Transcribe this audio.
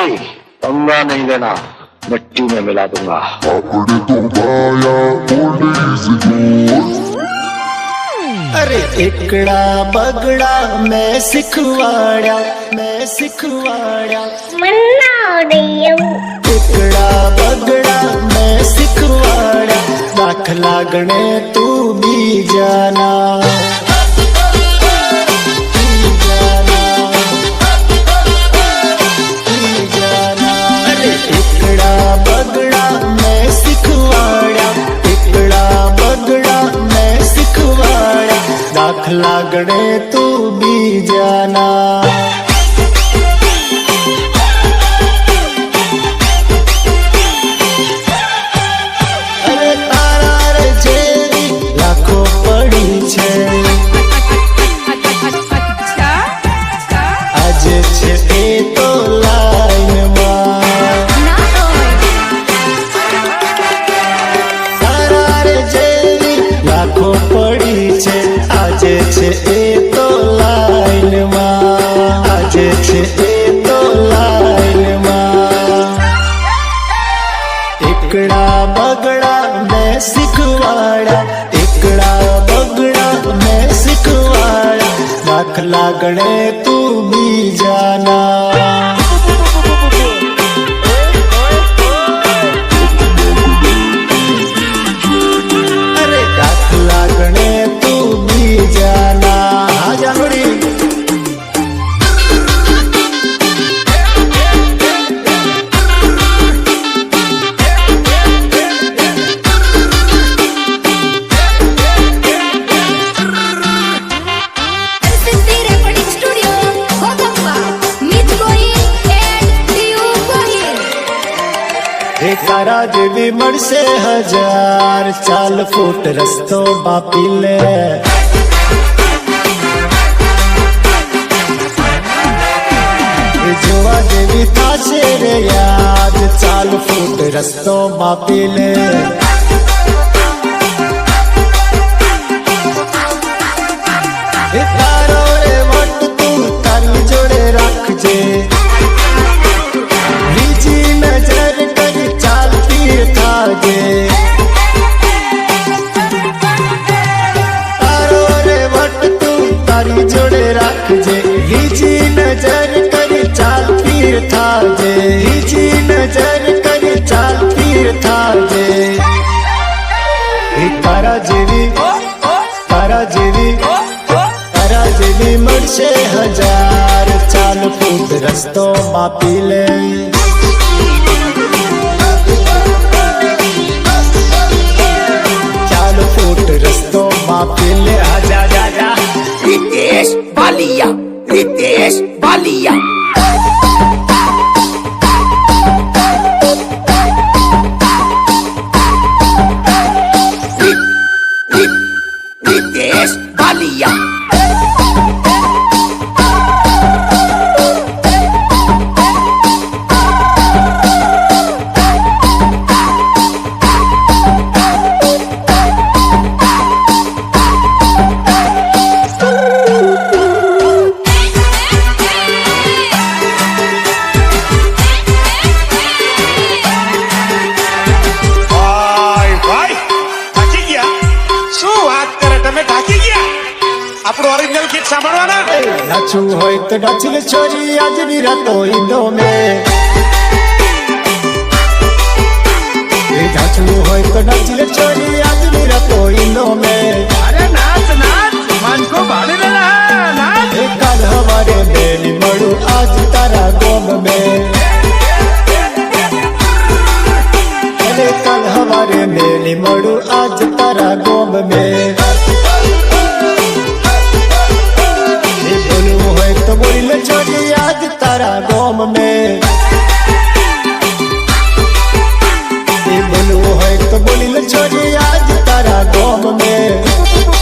कोई पंगा नहीं लेना मिट्टी में मिला दूँगा। अरे इकड़ा बगड़ा मैं सिखवाड़ा मैं सिखवाड़ा। मन्ना इकड़ा बगड़ा मैं सिखवाड़ा। दाखला गणे तू भी जाना। દાખલા ગણે તું બીજાના. એ તો લાઈનમાં. આજે છે એ તો લાઈનમાં. એકડા બગડા મેં શીખવાડ્યા એકડા બગડા મેં શીખવાડ્યા દાખલા ગણે તું देवी मरसे हज़ार चाल फुट रस्तो बापिले जुआ देवी ताशे रे याद चाल फुट रस्तो बापिले तारो रे वट तू तन जोड़े रख जे। તારી જોડે રાખજે. બીજી નજર કરી ચાલતી થાજે બીજી નજર કરી ચાલતી થાજે તારા જેવી તારા જેવી તારા જેવી મળશે હજાર. ચાલ, ફૂટ રસ્તો માપી લે. ચાલ, ફૂટ રસ્તો માપી લે. বালিয়া রিতেশ বালিয়া। આપણું ઓરિજિનલ ગીત સાંભળવાના નાચું હોય તો નાચી લે છોરી આજની રાતો ઈંદો મે એ નાચવું હોય તો નાચી લે છોરી આજની સાથે બોલવું હોય તો બોલી લે છોરી આજ તારા ગોમ મેં